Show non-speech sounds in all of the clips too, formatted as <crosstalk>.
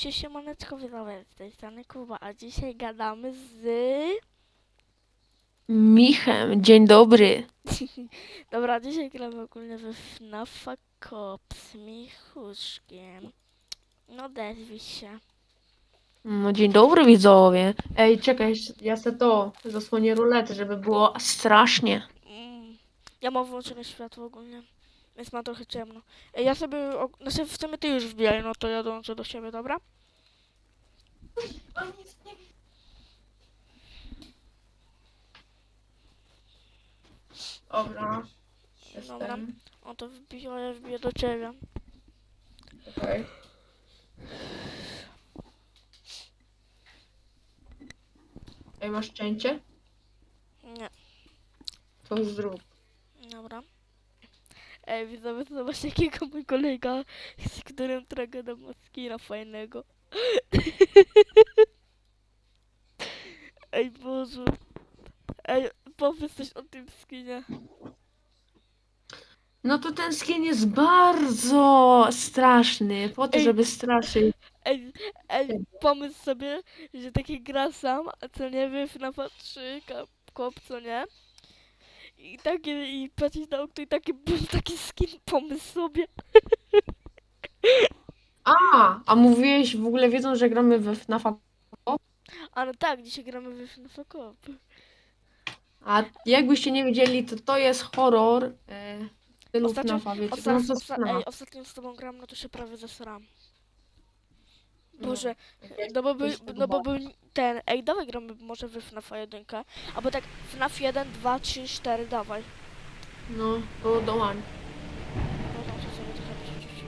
Sie- Siemaneczko widzowie, z tej strony Kuba, a dzisiaj gadamy z... Michem, dzień dobry. <laughs> Dobra, dzisiaj gramy ogólnie we FNAFa Cop z Michuszkiem. No odezwij się. No dzień dobry widzowie. Ej, czekaj, ja se to zasłonię ruletę, żeby było strasznie. Mm. Ja mam włączone światło ogólnie, więc ma trochę ciemno. Ej, ja sobie, znaczy w sumie ty już wbijaj, no to ja dołączę do siebie, dobra? Dobra. Dobra. O to wbiję, ja wbiję do ciebie. Okej. Ej, masz cięcie? Nie, To zrób. Ej, widzowie, zobacz jakiego mój kolega, z którym tragadam ma skina fajnego. Ej, Boże. Ej, powiedz coś o tym skinie. No to ten skin jest bardzo straszny, po to, Ej. żeby straszyć. Ej, ej, pomyśl sobie, że taki gra sam, a co nie wie, FNAF 3, kop, co nie? I takie, i patrzeć na okno i taki, <laughs> taki skin, pomysł sobie. A, a mówiłeś w ogóle wiedzą, że gramy we FNAFa A no tak, dzisiaj gramy w FNAF Kop. A jakbyście nie wiedzieli, to to jest horror e, w stylu Ostatnio- FNAFa, wiecie? Osta- no to osta- FNAF. ej, ostatnio z tobą gram, no to się prawie zesram. No. Boże, no bo, by, no bo był ten, ej, dawaj gramy może w FNAF 1, albo tak FNAF 1, 2, 3, 4, dawaj. No, to dołań. No, muszę sobie trochę przyciszyć.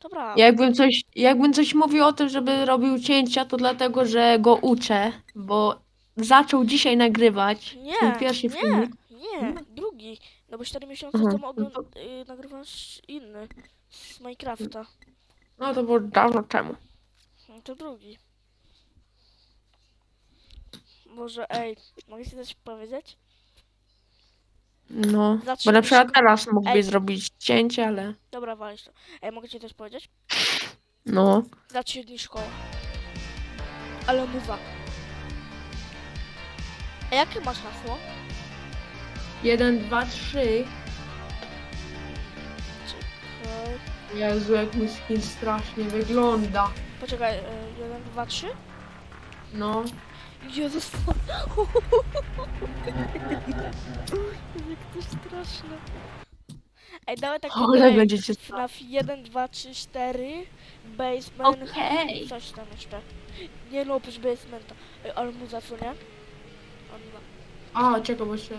Dobra, Jakbym coś, jakbym coś mówił o tym, żeby robił cięcia, to dlatego, że go uczę, bo zaczął dzisiaj nagrywać nie, pierwszy nie, filmik. nie, drugi. No bo 4 miesiące Aha, temu no ogląd- y, nagrywasz inny z Minecrafta. No to było dawno temu. No to drugi. Może, ej, mogę ci coś powiedzieć? No, bo Zacznij na przykład teraz mógłbyś Ej. zrobić cięcie, ale Dobra, walisz to. Ej, mogę ci coś powiedzieć? no. Za 3 dni szkoła. Ale mowa. A jakie masz hasło? Jeden, dwa, trzy. Czekaj. Jezu, jak mój skin strasznie wygląda. Poczekaj, 1, 2, 3? No. Jezus. <laughs> Jak to straszne. Ej, dawaj tak Ale będziecie FNAF 1, 2, 3, 4, Basement, Okej. coś tam jeszcze. Nie no, oprócz Basementa. Ej, ale muza, co nie? O, nie ma. A, czekaj, bo się...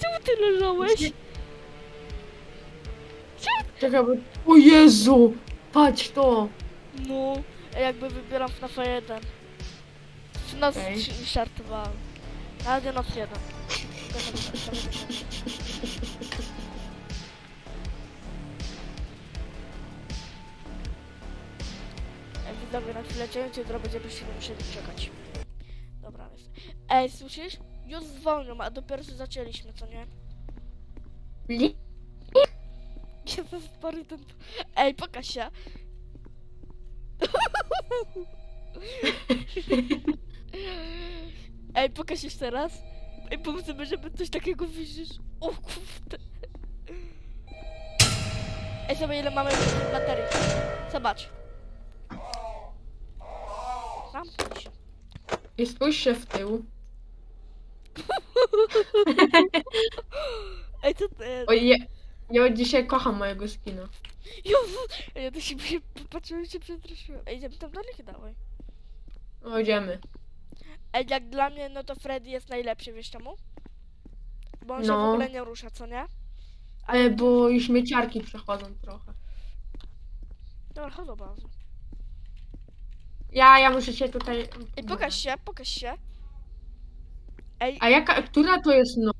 Czemu ty leżałeś? Czekaj, bo... O Jezu! Patrz to! No, ej, jakby wybieram FNAF 1. FNAF Okej. 3 żartowałem. Nie noc 1. Ej, widzowie, na chwilę cięcie zrobię, żebyście nie musieli czekać. Dobra, jest. Ej, słyszysz? Już zwolnią, a dopiero co zaczęliśmy, co nie? Li- Stary ten... Ej, pokaż się. <laughs> Ej, pokaż jeszcze raz. Ej, sobie, żeby coś takiego widzisz. O kurde. Ej, sobie ile mamy baterii. Zobacz. Zamknij się. I spójrz się w tył. <laughs> Ej, co to jest? Ja, dzisiaj kocham mojego skina. Ej, ja to się patrzyłem się przestraszyłem. Ej, idziemy tam dalej, dawaj. No, idziemy. Ej, jak dla mnie, no to Freddy jest najlepszy, wiesz czemu? Bo on się w No. ogóle nie rusza, co nie? Ale bo i śmieciarki przechodzą trochę. Dobra, chodź do bazy. Ja, ja muszę się tutaj... Ej, pokaż się, pokaż się. Ej, A jaka, która to jest no?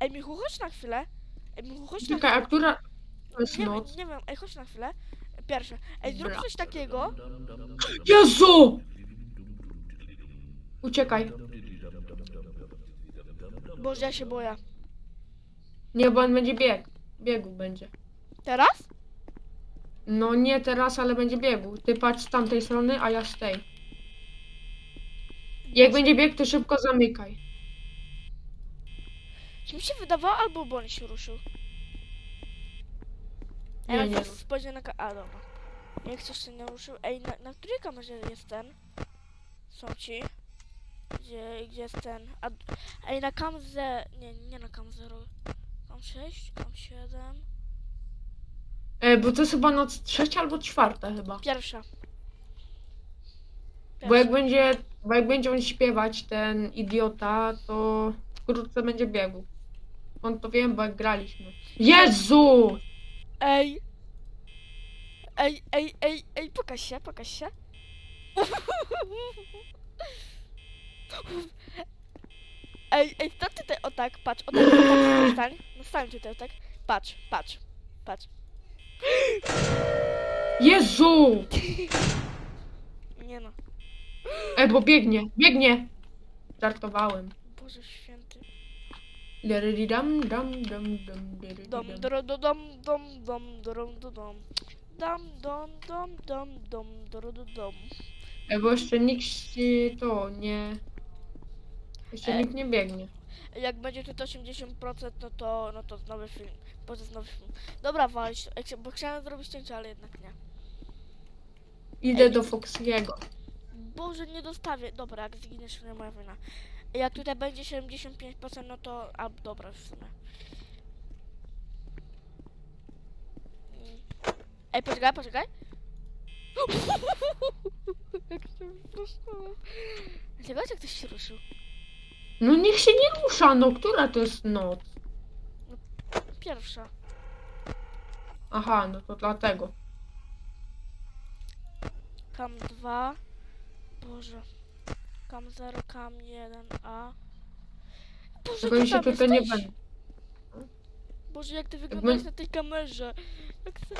ej, Michu, chodź na chwilę. Ej, chodź na Czekaj, a chwilę. która to jest Nie, noc? wiem, nie wiem, ej, chodź na chwilę. Pierwsze. Ej, zrób Dobra. coś takiego. Jezu! Uciekaj. Boże, ja się boję. Nie, bo on będzie biegł. Biegł będzie. Teraz? No nie teraz, ale będzie biegł. Ty patrz z tamtej strony, a ja z tej. Jak będzie biegł, to szybko zamykaj. Czy mi się wydawało, albo Bonnie się ruszył? Nie, Ej, nie ruszył. spojrzę na ka- A, dobra. Jak coś się nie ruszył. Ej, na, na której kamerze jest ten? Są ci. Gdzie, gdzie jest ten? A, ej, na cam ze... Nie, nie na cam 0. Cam 6, cam 7. E, bo to jest chyba noc trzecia albo czwarta chyba. Pierwsza. Bo jak będzie, bo jak będzie on śpiewać, ten idiota, to wkrótce będzie biegł. On to wiem, bo jak graliśmy. Jezu! Ej! Ej, ej, ej, ej, pokaż się, pokaż się. Ej, ej, to tutaj, o tak, patrz, o tak, o tak, stań, no stań tutaj, o tak, patrz, patrz, patrz. Jezu! Nie no, E, bo biegnie, biegnie! Żartowałem. Boże Dam, dam, dam, dam. Dam. E, bo jeszcze nikt się to nie... Jeszcze E. nikt nie biegnie. Jak będzie tu 80%, no to, no to nowy film. Bo to jest nowy film. Dobra, walić, to. Jak się- bo chciałem zrobić cięcie, ale jednak nie. Idę do Foxiego. Boże, nie dostawię. Dobra, jak zginiesz, nie moja wina. Jak tutaj będzie 75%, no to... A, dobra, w sumie. Ej, poczekaj, poczekaj. <laughs> jak się wystraszyłam. Dlaczego jak ktoś się ruszył? No niech się nie rusza, no która to jest noc? Pierwsza. Aha, no to dlatego. Kam 2. Boże. Kam 0, kam 1, a. Boże, Tylko ty się tam tutaj nie jesteś? będą. Boże, jak ty wyglądasz my- na tej kamerze. Jak ty...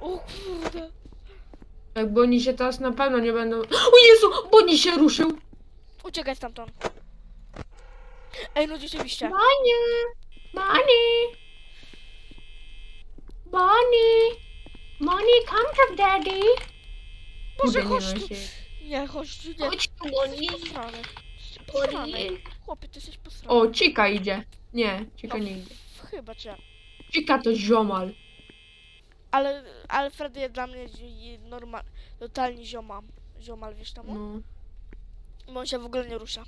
O kurde. Jakby oni się teraz na pewno nie będą... <gasps> O Jezu, bo nie się ruszył! Uciekaj stamtąd. Ej, no rzeczywiście. Bunny! Bunny! Bunny! Bunny, come to daddy! Boże, Kurde, nie chodź tu. się- Nie, chodź nie. Chodź tu, Jesteś Bunny! posrany. Jesteś posrany. Bunny! Chłopie, ty jesteś posrany. O, Cika idzie. Nie, Cika nie idzie. Chyba cię. Cika to ziomal. Ale, ale Freddy jest dla mnie normal, totalnie zioma. Ziomal, wiesz czemu? No. Bo on się w ogóle nie rusza.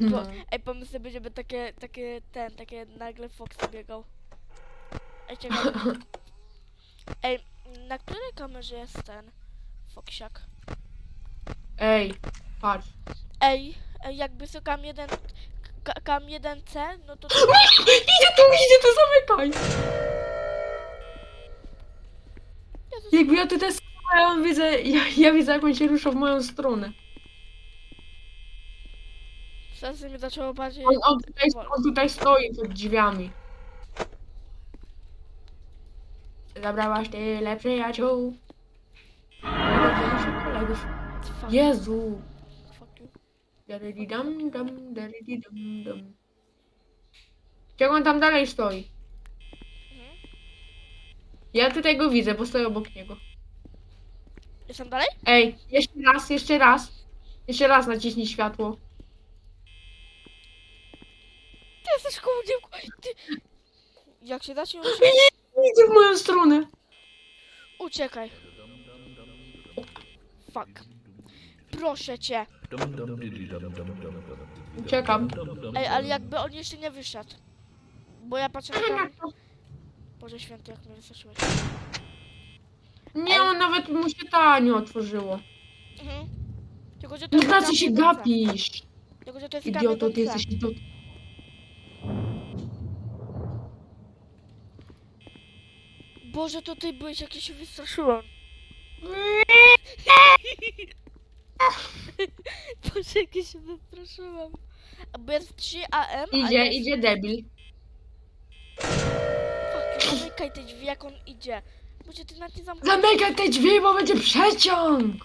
no. <laughs> Ej, pomysł sobie, żeby takie, takie, ten, takie nagle Fox biegał. Ej, ciekawe. <laughs> Ej, na której kamerze jest ten Foxiak? Ej, patrz. Ej, ej jakby są kam 1, ka, kam 1C, no to... <gasps> Idzie tu, idzie tu, zamykaj! Jezus, Jakby ja tutaj stałem, widzę, ja, ja widzę jak on się rusza w moją stronę. Serce mi zaczęło bardziej... On, on, tutaj, on tutaj stoi pod drzwiami. Zabrałaś tyle przyjaciół. Najlepszych kolegów. Fuck, Jezu. fuck you. Dam, darydidam, dam. Jak on tam dalej stoi? Mhm. Ja tutaj go widzę, bo stoję obok niego. Jestem dalej? Ej, jeszcze raz, jeszcze raz. Jeszcze raz naciśnij światło. Ty jesteś kołodziewką. Ty... Jak się da się ruszyć? Idzie w moją stronę. Uciekaj. Fuck. Proszę cię. Uciekam. Ej, ale jakby on jeszcze nie wyszedł. Bo ja patrzę na tam... Boże święty, jak mnie wystraszyłeś. Nie, on nawet mu się ta nie otworzyło. Mhm. Tylko, że to No jest na co się 1C. gapisz? Tylko, że to jest Idioto, ty 1C. jesteś idiotą. Boże, to ty byłeś, jak ja się wystraszyłam. Boże, jak ja się wystraszyłam. Bo jest 3 AM, a Idzie, jest... idzie debil. Fuck, zamykaj te drzwi, jak on idzie. Boże, ty nawet nie zamknął. Zamykaj te drzwi, bo będzie przeciąg! <laughs>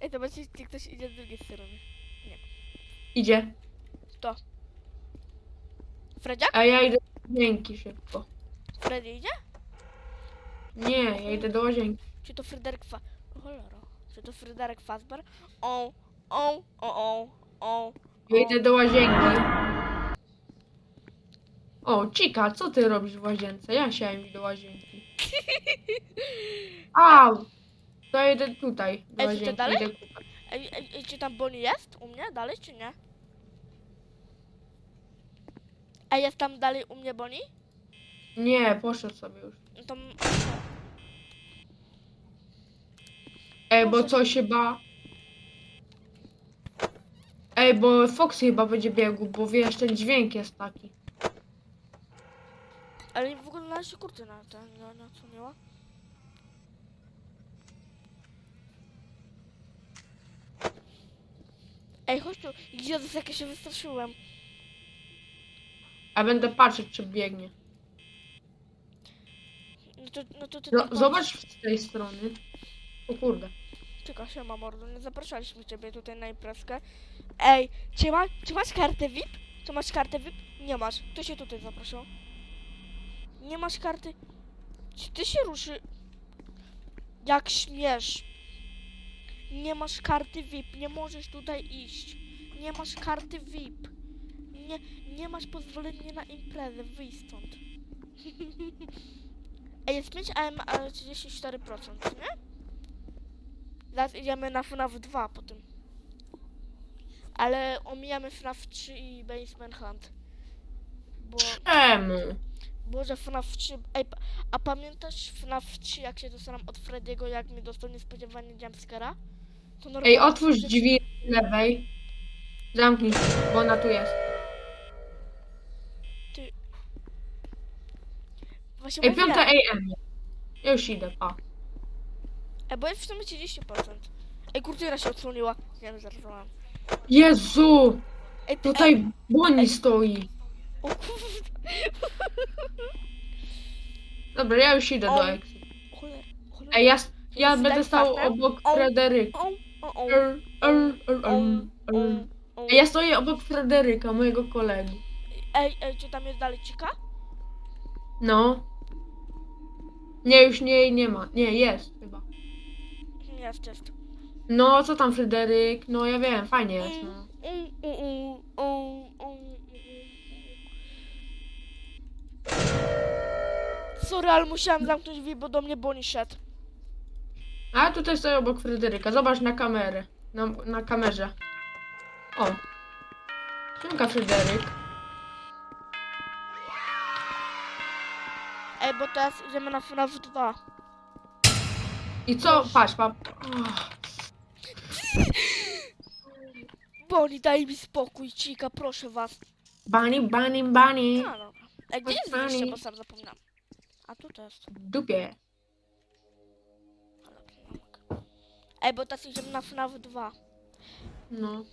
Ej, to będzie, czy ktoś idzie z drugiej strony. Idzie. Fredziak? A ja idę. łazienki szybko. Freddy idzie? Nie, ja idę do łazienki. Czy to Fryderyk Fa... O cholera. Czy to Fryderyk Fazber? O, o, o, o, o. Ja idę do łazienki. O, Cika, co ty robisz w łazience? Ja chciałem iść do łazienki. Au! To idę tutaj, do Ej, to łazienki. dalej? Idę kupać. Ej, ej, ej, czy tam Bonnie jest? U mnie? Dalej, czy nie? Ej, jest tam dalej u mnie Bonnie? Nie, poszedł sobie już. No to... Ej, bo coś chyba... Ej, bo Foxy chyba będzie biegł, bo wiesz, ten dźwięk jest taki. Ale w ogóle należy kurty na ten, na, na co miała? Ej, chodź tu. Jezus, jak ja się wystraszyłem. A będę patrzeć, czy biegnie. No to, no to ty Z- tam patrz. Zobacz z tej strony. O kurde. Czekaj, siema mordo, nie zapraszaliśmy ciebie tutaj na imprezkę. Ej, czy, ma, czy masz kartę VIP? Czy masz kartę VIP? Nie masz. Kto się tutaj zapraszał? Nie masz karty? Czy ty się ruszy? Jak śmiesz? Nie masz karty VIP, nie możesz tutaj iść. Nie masz karty VIP. Nie, nie masz pozwolenia na imprezę, wyjdź stąd. <laughs> Ej, jest 5 AM, ale 34%, nie? Zaraz idziemy na FNAF 2 po tym. Ale omijamy FNAF 3 i Basement Hunt. Bo, Czemu? bo że FNAF 3... Ej, a pamiętasz FNAF 3 jak się dostałem od Frediego, jak mi dostał niespodziewanie jumpscare'a? To Ej, normalnie otwórz drzwi lewej. Zamknij, bo ona tu jest. Właśnie Ej, mówię, piąta AM. Ja już idę, pa. Ej, bo jest w sumie 30%. Ej, kurtyna się odsłoniła. Nie wiem, żartowałam. Jezu! Ej, ty, Ej, Tutaj Bonnie stoi. o. Dobra, ja już idę do Exit. Cholera, cholera. Ej, ja, ja będę stał obok. Frederyka. O, o, o, Er, er, er, o. Ej, Ja stoję obok Frederyka, mojego kolegi. Ej, ej, czy tam jest dalej cika? No. Nie, już nie, nie ma. Nie, jest chyba. Jest, jest. No, co tam Fryderyk? No, ja wiem, fajnie jest, no. Sorry, ale musiałam zamknąć drzwi, bo do mnie Bonnie szedł. A tutaj stoję obok Fryderyka. Zobacz na kamerę. Na, na kamerze. O. Siemka Fryderyk. Ej, bo teraz idziemy na FNAF 2. I co? Patrz. Oh. Bonnie, daj mi spokój, cika, proszę was. Bunny, bunny, bunny. No dobra. Ej, gdzie jest Bonnie. wyjście, bo sam zapominam. A tu to jest. W dupie. Ale pomyłka. Ej, bo teraz idziemy na FNAF 2. No.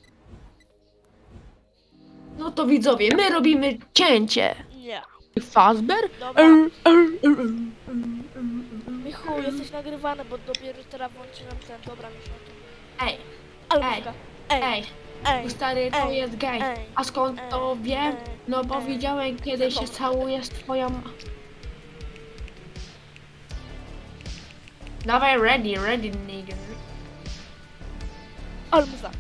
No to widzowie, my robimy cięcie. Nie. Fazber? Dobra. Er, er, er, er. Michu, jesteś nagrywany, bo dopiero teraz włączyłem ten. Dobra, na to. Ej, Ej. Ej, ej, ej, stary to ej, jest gej. ej, A skąd to ej, wiem? ej, No bo ej. widziałem kiedy się całuje z twoją... Dawaj ready, ready nigger. Ale muza.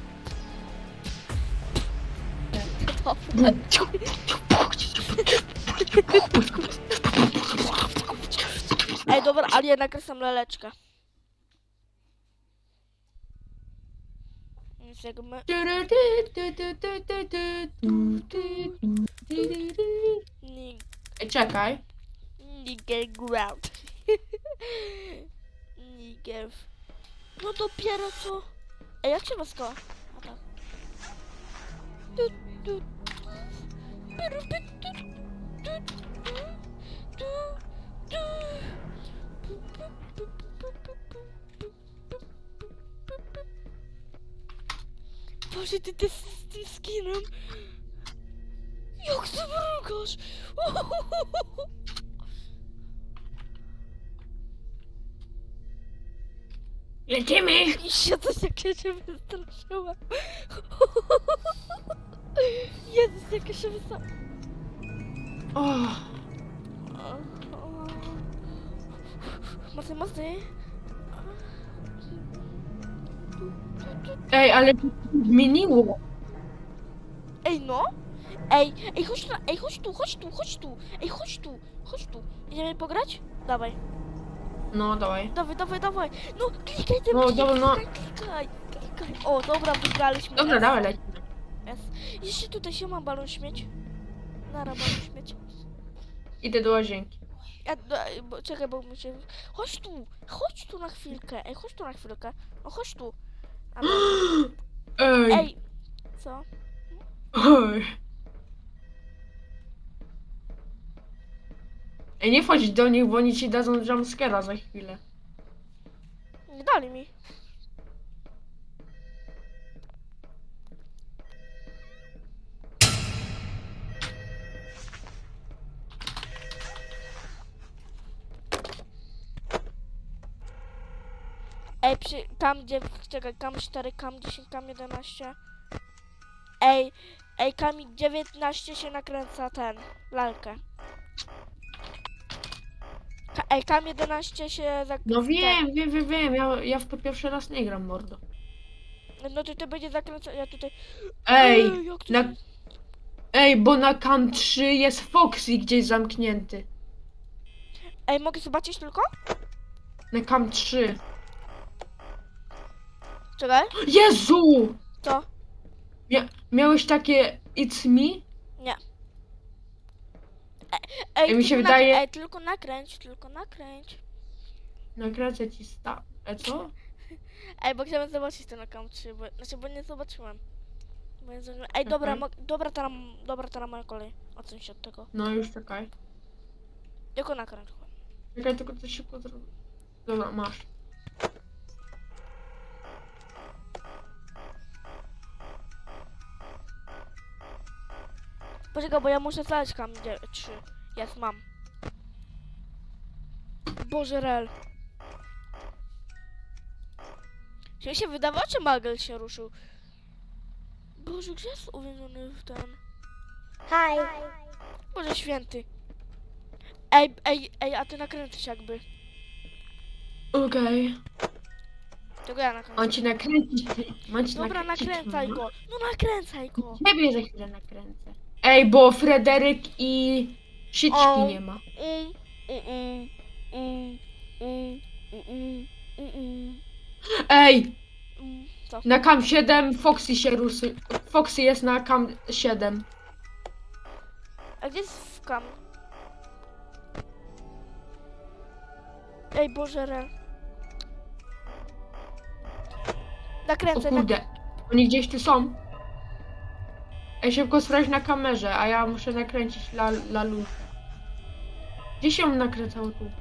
Ej, dobra, ale ja nakreślam laleczkę. Więc jak my... Ej, czekaj. Nigger ground. <laughs> Nigger... No dopiero co... Ej, jak się ma skoła? A tak. Du, du, du, du, du, du, du, du. Boże, ty te z tym skinem! Jak to mrugasz? Lecimy! I się coś jak ja się wystraszyłam. Jezus, jak ja się wystraszyłam. Oh. Mocny, mocny. Ej, ale zmieniło. Ej, no. Ej, ej, chodź tu, ej, chodź tu, chodź tu, chodź tu. Ej, chodź tu, chodź tu. Idziemy pograć? Dawaj. No, dawaj. Dawaj, dawaj, dawaj. No, klikaj tym, No, klikaj, dobra, no. klikaj, klikaj. O, dobra, wygraliśmy. Dobra, S, dawaj. S. Jeszcze tutaj się ma balon śmieć. Nara balon śmieć. Idę do łazienki. Do, bo, czekaj, bo muszę... Chodź tu, chodź tu na chwilkę. Ej, chodź tu na chwilkę. No, chodź tu. A, <gasps> Ej, Ej, co? ej. Ej, nie wchodź do nich, bo oni ci dadzą jumpscare'a za chwilę. Nie dali mi. Ej, przy, kam 9, czekaj, kam 4, kam 10, kam 11. Ej, ej, kam 19 się nakręca ten, lalkę. Ka, ej, kam 11 się zak... No wiem, wiem, wiem, wiem. Ja, ja w to pierwszy raz nie gram, mordo. No to to będzie zakręcone, ja tutaj... Ej, jak to na, ej, bo na cam 3 jest Foxy gdzieś zamknięty. Ej, mogę zobaczyć tylko? Na cam 3. Czekaj, Jezu! to. Mia miałeś takie It's me? Ej, Ej, mi się tylko wydaje- ej, tylko nakręć, tylko nakręć. Nakręcę ci sta... E co? <laughs> Ej, bo chciałem zobaczyć na kam 3, bo, znaczy, bo nie zobaczyłem. Bo nie zdążyłem. Ej, dobra, Okej. mo- dobra, teraz, dobra, teraz moja kolej. Odsuń się od tego. No już czekaj. Tylko nakręć. Czekaj, tylko coś szybko zrobię. Dobra, masz. Poczekaj, bo ja muszę znaleźć kam 3. Jest, mam. Boże, rel. Czy mi się wydawało, czy Magel się ruszył? Boże, gdzie jest uwięziony w ten? Hi. Boże święty. Ej, ej, ej, a ty nakręcisz jakby. Okej. Tego ja nakręcę. On ci nakręci. On ci Dobra, nakręci. nakręcaj go. No nakręcaj go. Ciebie za chwilę nakręcę. Ej, bo Frederyk i siczki nie ma. Ej, Co? na kam 7 Foxy się rusy. Foxy jest na kam 7. A gdzie jest? Ej Boże, re. O Nakręcę, kurde, oni gdzieś tu są. Ej, szybko sprawdź na kamerze, a ja muszę nakręcić la. Gdzie się on nakręcał tu?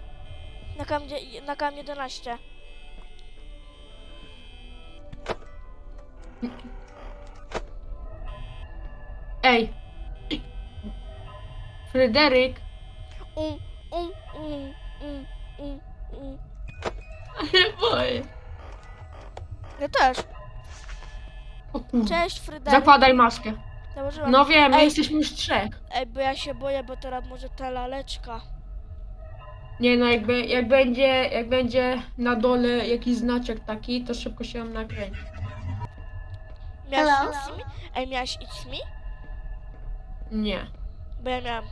na kam, na kam 11. Ej! Fryderyk! Um, um, um, um, um, um. <laughs> Ale boję. Ja też. O kurde. Cześć, Fryderyk. Zakładaj maskę. Założyłam. No wiem, my Ej. jesteśmy już trzech. Ej, bo ja się boję, bo teraz może ta laleczka. Nie no, jakby, jak będzie, jak będzie na dole jakiś znaczek taki, to szybko się on nakręci. Miałaś Hello? It's Me? Ej, miałaś It's Me? Nie. Bo ja miałam.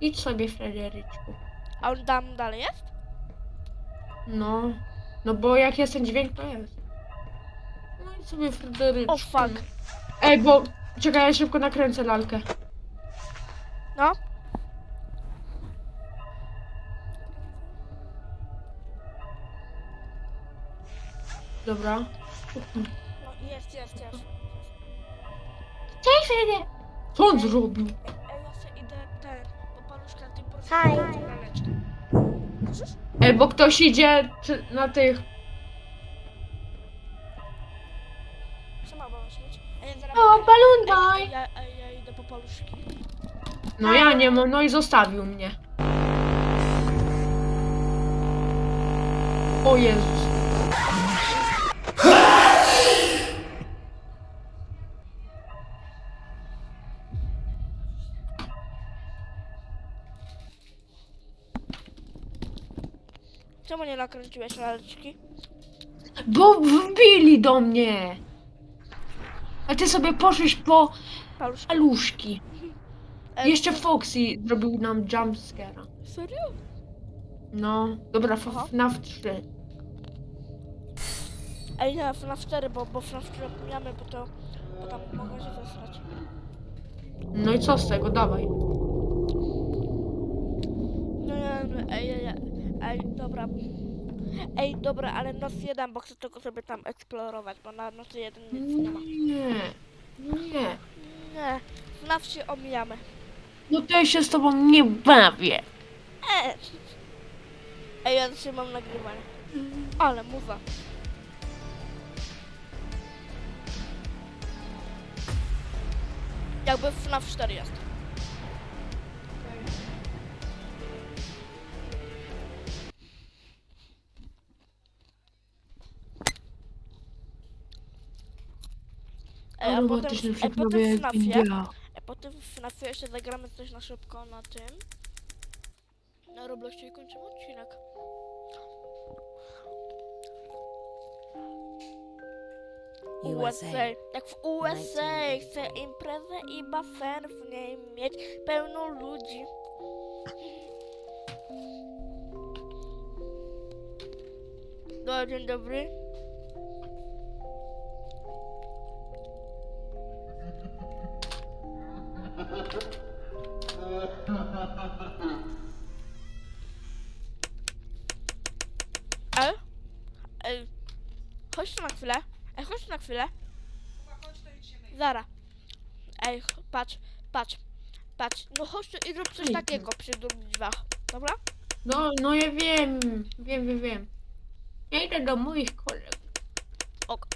Idź sobie, Fryderyczku. A on tam dalej jest? No. No bo jak jest ten dźwięk, to jest. No i sobie, Fryderyczku. O, fuck. Ej, bo... Czekaj, ja szybko nakręcę lalkę. No. Dobra. no jest, jest, jest. Cześć! Co on zrobił? Ej, ja sobie idę ten, Hi. Ej, bo ktoś idzie na tych... O, balloon boy! Ja, ej, ja idę po paluszki. No ja nie mam, no i zostawił mnie. O Jezus. Czemu nie nakręciłeś laleczki? Bo wbili do mnie! A ty sobie poszłeś po Paluszki. paluszki. E, Jeszcze Foxy zrobił nam jumpscare'a. Serio? No, dobra, Aha. FNAF 3. Ej, nie, FNAF 4, bo, bo FNAF 4 pomijamy, bo to... Bo tam mogą się zesrać. No i co z tego, dawaj. No nie, no, ej, ej, ej, ej, dobra. Ej, dobra, ale noc jeden, bo chcę tylko sobie tam eksplorować, bo na nocy jeden nic nie ma. Nie, nie. Nie, FNAF się omijamy. No to ja się z tobą nie bawię. Ej, ej ja dzisiaj mam nagrywanie. Ale muza. Jakby FNAF 4 jest. A potem, potem w FNAFie, India. a potem w FNAFie jeszcze zagramy coś na szybko na tym. Na Robloxie i kończymy odcinek. USA. Jak w USA chcę imprezę i basen w niej mieć pełno ludzi. No, dzień dobry. Ej, ej, chodź tu na chwilę. Ej, chodź tu na chwilę. Zara. Ej, ch- patrz, patrz, patrz. No chodź tu i zrób coś Ej, takiego przy drzwiach. Dobra? No, no ja wiem, wiem, wiem, wiem. Ja idę do moich kolegów. Ok.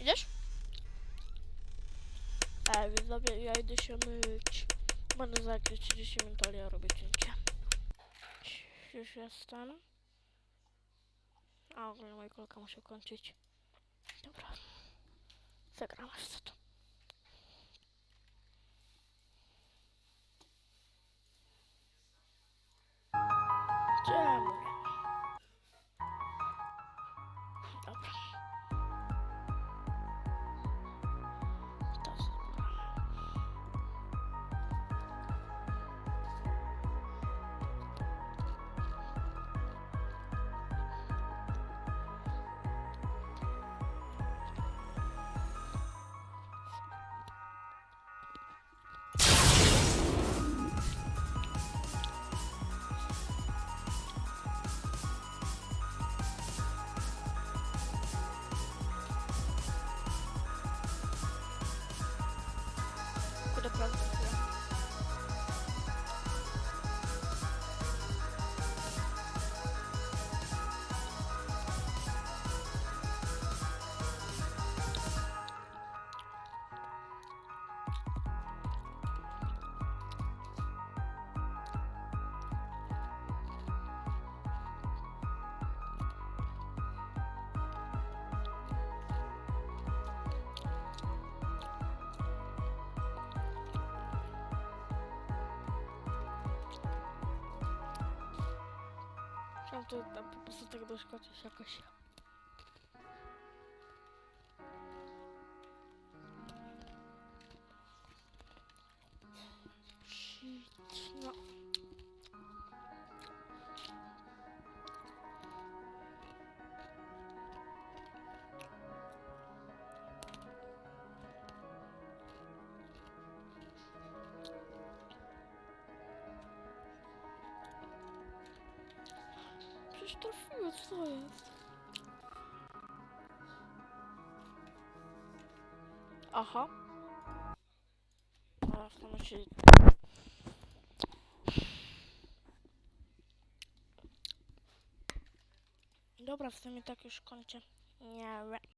Idziesz? Ej, widzowie, ja idę się myć. Jakieś 30 minut, ale ja robię cięcie. Już jestem. A, w ogóle moja kolka musi kończyć. Dobra. Zagram co to. Czemu to tam po prostu tak doskoczyć jakoś. Trafiło, co jest? Aha. Teraz to musi... Dobra, w sumie tak już kończę. Nie.